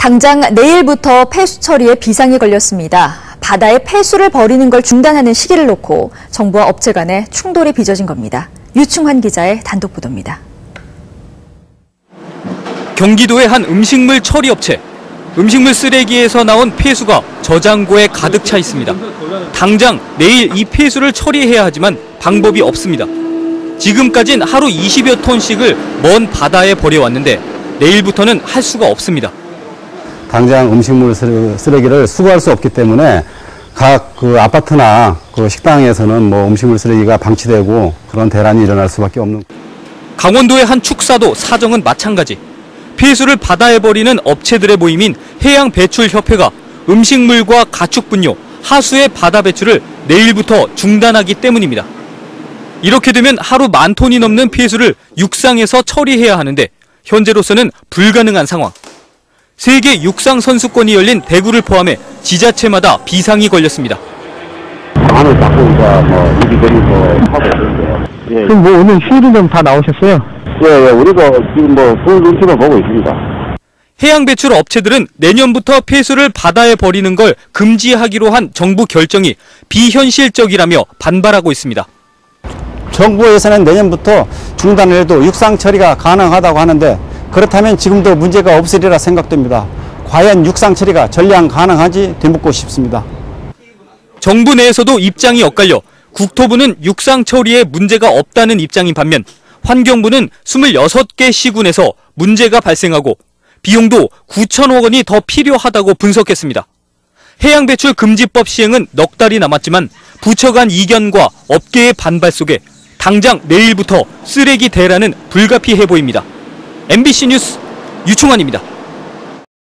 당장 내일부터 폐수 처리에 비상이 걸렸습니다. 바다에 폐수를 버리는 걸 중단하는 시기를 놓고 정부와 업체 간에 충돌이 빚어진 겁니다. 유충환 기자의 단독 보도입니다. 경기도의 한 음식물 처리 업체. 음식물 쓰레기에서 나온 폐수가 저장고에 가득 차 있습니다. 당장 내일 이 폐수를 처리해야 하지만 방법이 없습니다. 지금까진 하루 20여 톤씩을 먼 바다에 버려왔는데 내일부터는 할 수가 없습니다. 당장 음식물 쓰레- 쓰레기를 수거할 수 없기 때문에 각 그 아파트나 그 식당에서는 뭐 음식물 쓰레기가 방치되고 그런 대란이 일어날 수밖에 없는 강원도의 한 축사도 사정은 마찬가지. 폐수를 바다에 버리는 업체들의 모임인 해양배출협회가 음식물과 가축분뇨, 하수의 바다 배출을 내일부터 중단하기 때문입니다. 이렇게 되면 하루 만 톤이 넘는 폐수를 육상에서 처리해야 하는데 현재로서는 불가능한 상황. 세계 육상 선수권이 열린 대구를 포함해 지자체마다 비상이 걸렸습니다. 안을 바꾸니까 뭐 이리저리 뭐 하고 있는데 예, 그럼 뭐 오늘 휴일은 좀 다 나오셨어요? 예, 예, 우리가 지금 뭐그 눈치만 보고 있습니다. 해양 배출 업체들은 내년부터 폐수를 바다에 버리는 걸 금지하기로 한 정부 결정이 비현실적이라며 반발하고 있습니다. 정부에서는 내년부터 중단을 해도 육상 처리가 가능하다고 하는데 그렇다면 지금도 문제가 없으리라 생각됩니다. 과연 육상 처리가 전량 가능한지 되묻고 싶습니다. 정부 내에서도 입장이 엇갈려 국토부는 육상 처리에 문제가 없다는 입장인 반면 환경부는 26개 시군에서 문제가 발생하고 비용도 9천억 원이 더 필요하다고 분석했습니다. 해양 배출 금지법 시행은 넉 달이 남았지만 부처 간 이견과 업계의 반발 속에 당장 내일부터 쓰레기 대란은 불가피해 보입니다. MBC 뉴스 유충환입니다.